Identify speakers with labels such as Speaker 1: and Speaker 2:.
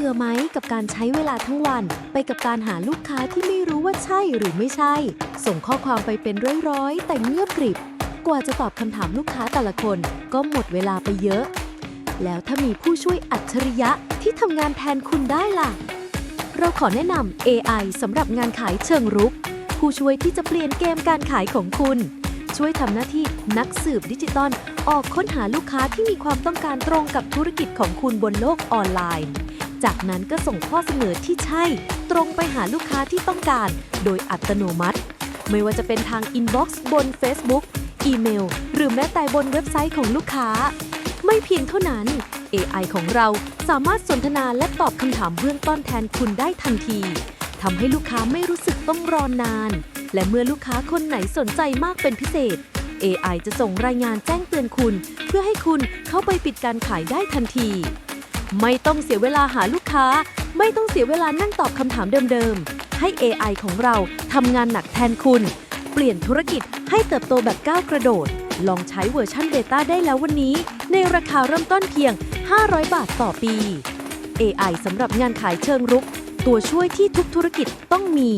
Speaker 1: บื่อไหมกับการใช้เวลาทั้งวัน ไปกับการหาลูกค้าที่ไม่รู้ว่าใช่หรือไม่ใช่ ส่งข้อความไปเป็นร้อยๆ แต่เงียบกริบ กว่าจะตอบคำถามลูกค้าแต่ละคน ก็หมดเวลาไปเยอะ แล้วถ้ามีผู้ช่วยอัจฉริยะที่ทำงานแทนคุณได้ล่ะ เราขอแนะนำ AI สำหรับงานขายเชิงรุก ผู้ช่วยที่จะเปลี่ยนเกมการขายของคุณ ช่วยทำหน้าที่นักสืบดิจิตอลออกค้นหาลูกค้าที่มีความต้องการตรงกับธุรกิจของคุณบนโลกออนไลน์ จากนั้นก็ส่งข้อเสนอที่ใช่ ตรงไปหาลูกค้าที่ต้องการ โดยอัตโนมัติ ไม่ว่าจะเป็นทางอินบ็อกซ์บน Facebook อีเมล หรือแม้แต่บนเว็บไซต์ของลูกค้า ไม่เพียงเท่านั้น AI ของเราสามารถสนทนาและตอบคำถามเบื้องต้นแทนคุณได้ทันทีทำให้ลูกค้าไม่รู้สึกต้องรอนาน และเมื่อลูกค้าคนไหนสนใจมากเป็นพิเศษ AI จะส่งรายงานแจ้งเตือนคุณ เพื่อให้คุณเข้าไปปิดการขายได้ทันที ไม่ต้องเสียเวลาหาลูกค้า ไม่ต้องเสียเวลานั่งตอบคำถามเดิมๆ ให้ AI ของเราทำงานหนักแทนคุณ เปลี่ยนธุรกิจให้เติบโตแบบก้าวกระโดด ลองใช้เวอร์ชันเบต้าได้แล้ววันนี้ ในราคาเริ่มต้นเพียง 500 บาทต่อปี AI สำหรับงานขายเชิงรุก ตัวช่วยที่ทุกธุรกิจต้องมี